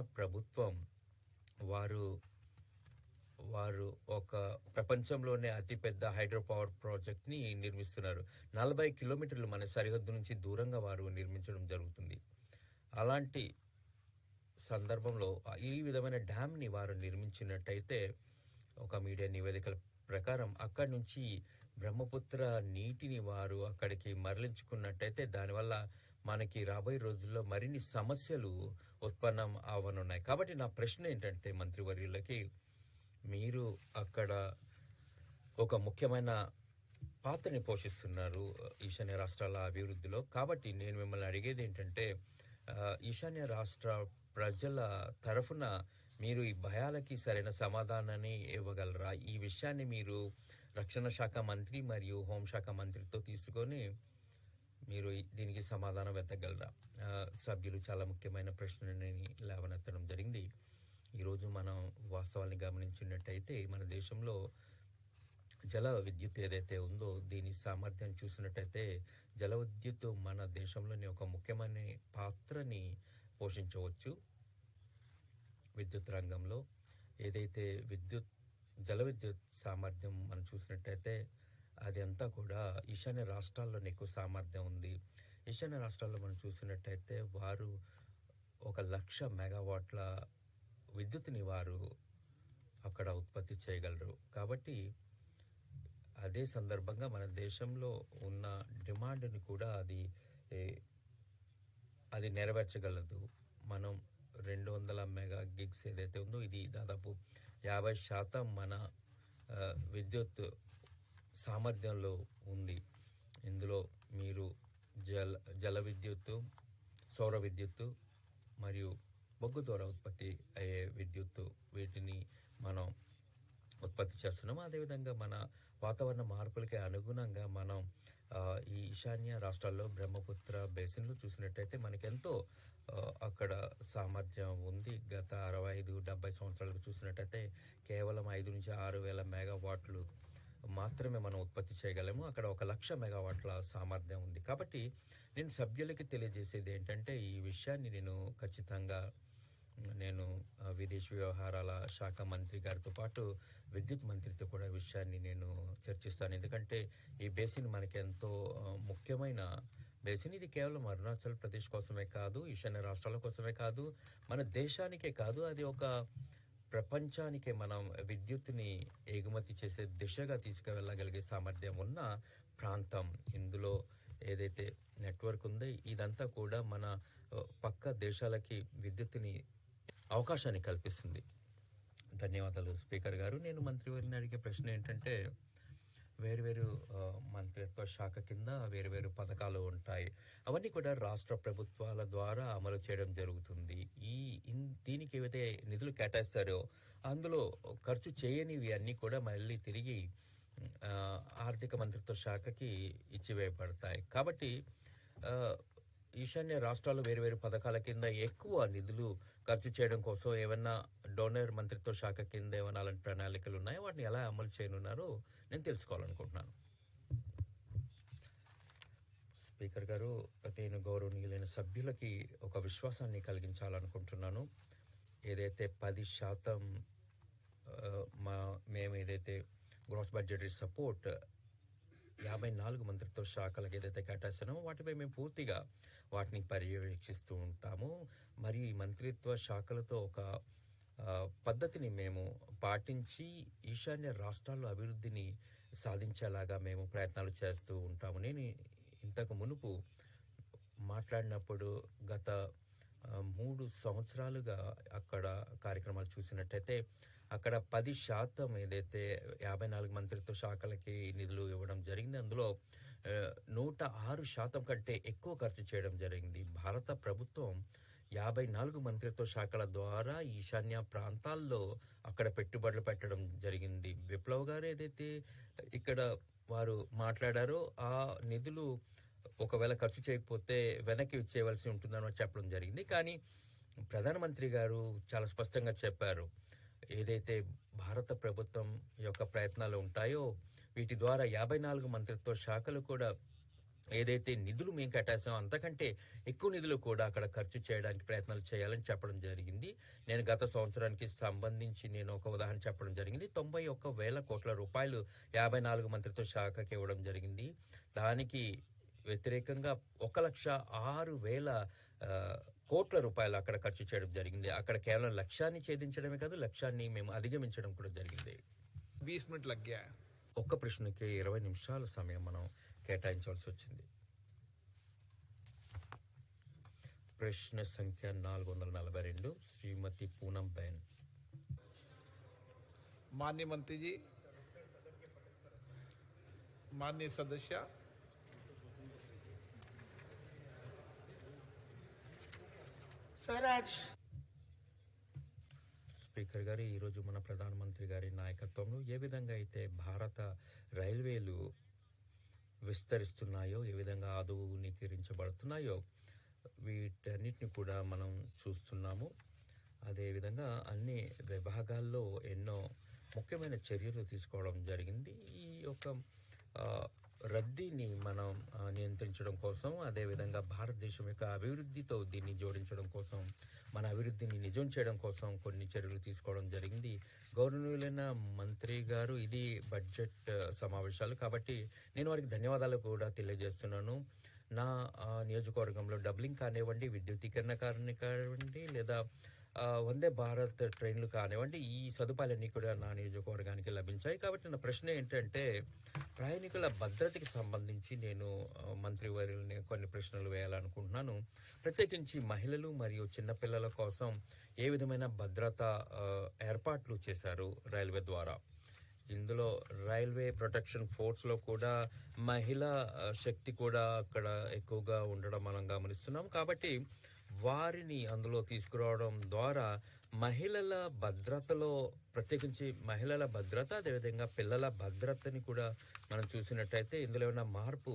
ప్రభుత్వం వారు వారు ఒక ప్రపంచంలోనే అతిపెద్ద హైడ్రో పవర్ ప్రాజెక్ట్ని నిర్మిస్తున్నారు. నలభై కిలోమీటర్లు మన సరిహద్దు నుంచి దూరంగా వారు నిర్మించడం జరుగుతుంది. అలాంటి సందర్భంలో ఈ విధమైన డ్యామ్ని వారు నిర్మించినట్టయితే ఒక మీడియా నివేదికల ప్రకారం అక్కడి నుంచి బ్రహ్మపుత్ర నీటిని వారు అక్కడికి మరలించుకున్నట్టయితే దానివల్ల మనకి రాబోయే రోజుల్లో మరిన్ని సమస్యలు ఉత్పన్నం అవనున్నాయి. కాబట్టి నా ప్రశ్న ఏంటంటే మంత్రివర్యులకి మీరు అక్కడ ఒక ముఖ్యమైన పాత్రని పోషిస్తున్నారు ఈశాన్య రాష్ట్రాల అభివృద్ధిలో. కాబట్టి నేను మిమ్మల్ని అడిగేది ఏంటంటే ఈశాన్య రాష్ట్ర ప్రజల తరఫున మీరు ఈ భయాలకి సరైన సమాధానాన్ని ఇవ్వగలరా? ఈ విషయాన్ని మీరు రక్షణ శాఖ మంత్రి మరియు హోంశాఖ మంత్రితో తీసుకొని మీరు దీనికి సమాధానం వెతగలరా సభ్యులు చాలా ముఖ్యమైన ప్రశ్నని లేవనెత్తడం జరిగింది. ఈరోజు మనం వాస్తవాన్ని గమనించినట్టయితే మన దేశంలో జల విద్యుత్ ఏదైతే ఉందో దీని సామర్థ్యం చూసినట్టయితే జల విద్యుత్ మన దేశంలోని ఒక ముఖ్యమైన పాత్రని పోషించవచ్చు. విద్యుత్ రంగంలో ఏదైతే విద్యుత్ జల విద్యుత్ సామర్థ్యం మనం చూసినట్టయితే అది అంతా కూడా ఈశాన్య రాష్ట్రాల్లోనే ఎక్కువ సామర్థ్యం ఉంది. ఈశాన్య రాష్ట్రాల్లో మనం చూసినట్టయితే వారు ఒక లక్ష మెగావాట్ల విద్యుత్ని వారు అక్కడ ఉత్పత్తి చేయగలరు. కాబట్టి అదే సందర్భంగా మన దేశంలో ఉన్న డిమాండ్ని కూడా అది అది నెరవేర్చగలదు. మనం రెండు వందల మెగా గిగ్స్ ఏదైతే ఉందో ఇది దాదాపు యాభై శాతం మన విద్యుత్ సామర్థ్యంలో ఉంది. ఇందులో మీరు జల జల విద్యుత్తు సౌర విద్యుత్తు మరియు బొగ్గు ద్వారా ఉత్పత్తి అయ్యే విద్యుత్తు వీటిని మనం ఉత్పత్తి చేస్తున్నాము. అదేవిధంగా మన వాతావరణ మార్పులకి అనుగుణంగా మనం ఈ ఈశాన్య రాష్ట్రాల్లో బ్రహ్మపుత్ర బేసిన్లు చూసినట్టయితే మనకెంతో అక్కడ సామర్థ్యం ఉంది. గత అరవై ఐదు డెబ్బై సంవత్సరాలకు చూసినట్టయితే కేవలం ఐదు నుంచి ఆరు వేల మెగావాట్లు మాత్రమే మనం ఉత్పత్తి చేయగలము. అక్కడ ఒక లక్ష మెగావాట్ల సామర్థ్యం ఉంది. కాబట్టి నేను సభ్యులకి తెలియజేసేది ఏంటంటే ఈ విషయాన్ని నేను ఖచ్చితంగా నేను విదేశీ వ్యవహారాల శాఖ మంత్రి గారితో పాటు విద్యుత్ మంత్రితో కూడా విషయాన్ని నేను చర్చిస్తాను. ఎందుకంటే ఈ బేసిన్ మనకి ఎంతో ముఖ్యమైన బేసిన్. ఇది కేవలం అరుణాచల్ ప్రదేశ్ కోసమే కాదు ఈశాన్య రాష్ట్రాల కోసమే కాదు మన దేశానికే కాదు. అది ఒక ప్రపంచానికి మనం విద్యుత్ని ఎగుమతి చేసే దిశగా తీసుకువెళ్ళగలిగే సామర్థ్యం ఉన్న ప్రాంతం. ఇందులో ఏదైతే నెట్వర్క్ ఉందో ఇదంతా కూడా మన పక్క దేశాలకి విద్యుత్తుని అవకాశాన్ని కల్పిస్తుంది. ధన్యవాదాలు స్పీకర్ గారు. నేను మంత్రివారిని అడిగే ప్రశ్న ఏంటంటే వేరువేరు వేరు మంత్రిత్వ శాఖ కింద వేరువేరు పథకాలు ఉంటాయి. అవన్నీ కూడా రాష్ట్ర ప్రభుత్వాల ద్వారా అమలు చేయడం జరుగుతుంది. ఈ దీనికి ఏవైతే నిధులు కేటాయిస్తారో అందులో ఖర్చు చేయనివి అన్నీ కూడా మళ్ళీ తిరిగి ఆర్థిక మంత్రిత్వ శాఖకి ఇచ్చివేయబడతాయి. కాబట్టి ఈశాన్య రాష్ట్రాలు వేరు వేరు పథకాల కింద ఎక్కువ నిధులు ఖర్చు చేయడం కోసం ఏమన్నా డోనర్ మంత్రిత్వ శాఖ కింద ఏమైనా అలాంటి ప్రణాళికలు ఉన్నాయో? వాటిని ఎలా అమలు చేయనున్నారో? నేను తెలుసుకోవాలనుకుంటున్నాను. స్పీకర్ గారు నేను గౌరవనీయులైన సభ్యులకి ఒక విశ్వాసాన్ని కలిగించాలనుకుంటున్నాను. ఏదైతే పది శాతం మా మేము ఏదైతే గ్రాస్ బడ్జెటరీ సపోర్ట్ యాభై నాలుగు మంత్రిత్వ శాఖలకు ఏదైతే కేటాయిస్తున్నామో వాటిపై మేము పూర్తిగా వాటిని పర్యవేక్షిస్తూ ఉంటాము. మరియు ఈ మంత్రిత్వ శాఖలతో ఒక పద్ధతిని మేము పాటించి ఈశాన్య రాష్ట్రాల్లో అభివృద్ధిని సాధించేలాగా మేము ప్రయత్నాలు చేస్తూ ఉంటాము. నేను ఇంతకు మునుపు మాట్లాడినప్పుడు గత మూడు సంవత్సరాలుగా అక్కడ కార్యక్రమాలు చూసినట్టయితే అక్కడ పది శాతం ఏదైతే యాభై నాలుగు మంత్రిత్వ శాఖలకి నిధులు ఇవ్వడం జరిగింది అందులో నూట ఆరు శాతం కంటే ఎక్కువ ఖర్చు చేయడం జరిగింది. భారత ప్రభుత్వం యాభై నాలుగు మంత్రిత్వ శాఖల ద్వారా ఈశాన్య ప్రాంతాల్లో అక్కడ పెట్టుబడులు పెట్టడం జరిగింది. విప్లవ్ గారు ఏదైతే ఇక్కడ వారు మాట్లాడారో ఆ నిధులు ఒకవేళ ఖర్చు చేయకపోతే వెనక్కి ఇచ్చేయవలసి ఉంటుందని చెప్పడం జరిగింది. కానీ ప్రధానమంత్రి గారు చాలా స్పష్టంగా చెప్పారు. ఏదైతే భారత ప్రభుత్వం యొక్క ప్రయత్నాలు ఉంటాయో వీటి ద్వారా యాభై నాలుగు మంత్రిత్వ శాఖలు కూడా ఏదైతే నిధులు మేము కట్టేసామో అంతకంటే ఎక్కువ నిధులు కూడా అక్కడ ఖర్చు చేయడానికి ప్రయత్నాలు చేయాలని చెప్పడం జరిగింది. నేను గత సంవత్సరానికి సంబంధించి నేను ఒక ఉదాహరణ చెప్పడం జరిగింది. తొంభై ఒక్క వేల కోట్ల రూపాయలు యాభై నాలుగు మంత్రిత్వ శాఖకి ఇవ్వడం జరిగింది. దానికి వ్యతిరేకంగా ఒక లక్ష ఆరు వేల ఆ, కోట్ల రూపాయలు అక్కడ ఖర్చు చేయడం జరిగింది అక్కడ కేవలం లక్ష్యాన్ని ఛేదించడమే కాదు లక్ష్యాన్ని మేము అధిగమించడం కూడా జరిగింది बीस मिनट लग गया है ఒక్క ప్రశ్నకి ఇరవై నిమిషాల సమయం మనం కేటాయించవలసి వచ్చింది ప్రశ్న సంఖ్య నాలుగు వందల నలభై రెండు శ్రీమతి పూనం బెన్ माननीय मंत्री जी माननीय सदस्य స్వరాజ్ స్పీకర్ గారు ఈరోజు మన ప్రధానమంత్రి గారి నాయకత్వంలో ఏ విధంగా అయితే భారత రైల్వేలు విస్తరిస్తున్నాయో ఏ విధంగా ఆధునీకరించబడుతున్నాయో వీటన్నిటిని కూడా మనం చూస్తున్నాము. అదేవిధంగా అన్ని విభాగాల్లో ఎన్నో ముఖ్యమైన చర్యలు తీసుకోవడం జరిగింది. ఈ యొక్క రద్దీని మనం నియంత్రించడం కోసం అదేవిధంగా భారతదేశం యొక్క అభివృద్ధితో దీన్ని జోడించడం కోసం మన అభివృద్ధిని నిజం చేయడం కోసం కొన్ని చర్యలు తీసుకోవడం జరిగింది. గౌరవనీయులైన మంత్రి గారు ఇది బడ్జెట్ సమావేశాలు కాబట్టి నేను వారికి ధన్యవాదాలు కూడా తెలియజేస్తున్నాను. నా నియోజకవర్గంలో డబ్లింగ్ కానివ్వండి విద్యుతీకరణ కానివ్వండి లేదా వందే భారత్ ట్రైన్లు కానివ్వండి ఈ సదుపాయాలన్నీ కూడా నా నియోజకవర్గానికి లభించాయి. కాబట్టి నా ప్రశ్న ఏంటంటే ప్రయాణికుల భద్రతకి సంబంధించి నేను మంత్రి వారిని కొన్ని ప్రశ్నలు వేయాలనుకుంటున్నాను. ప్రత్యేకించి మహిళలు మరియు చిన్నపిల్లల కోసం ఏ విధమైన భద్రత ఏర్పాట్లు చేశారు రైల్వే ద్వారా? ఇందులో రైల్వే ప్రొటెక్షన్ ఫోర్స్లో కూడా మహిళా శక్తి కూడా అక్కడ ఎక్కువగా ఉండడం మనం గమనిస్తున్నాం. కాబట్టి వారిని అందులో తీసుకురావడం ద్వారా మహిళల భద్రతలో ప్రత్యేకించి మహిళల భద్రత అదేవిధంగా పిల్లల భద్రతని కూడా మనం చూసినట్టయితే ఇందులో ఉన్న మార్పు